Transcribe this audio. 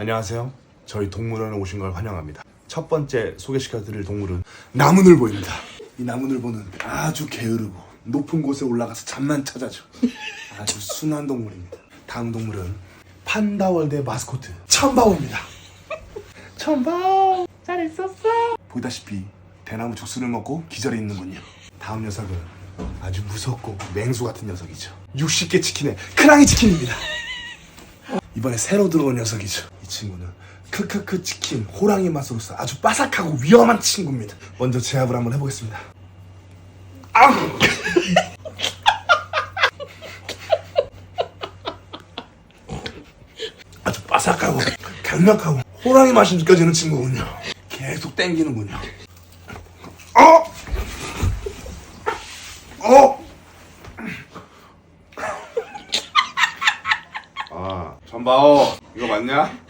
안녕하세요. 저희 동물원에 오신 걸 환영합니다. 첫 번째 소개시켜드릴 동물은 나무늘보입니다. 이 나무늘보는 아주 게으르고 높은 곳에 올라가서 잠만 찾아줘. 아주 순한 동물입니다. 다음 동물은 판다월드의 마스코트 천바오입니다. 천바오 잘 있었어? 보다시피 대나무 죽순을 먹고 기절해 있는군요. 다음 녀석은 아주 무섭고 맹수 같은 녀석이죠. 60개 치킨의 크랑이 치킨입니다. 이번에 새로 들어온 녀석이죠. 이 친구는 크크크 치킨 호랑이 맛으로서 아주 바삭하고 위험한 친구입니다. 먼저 제압을 한번 해보겠습니다. 아! 아주 바삭하고 강력하고 호랑이 맛이 느껴지는 친구군요. 계속 땡기는군요. 어! 어! 아, 전바오 이거 맞냐?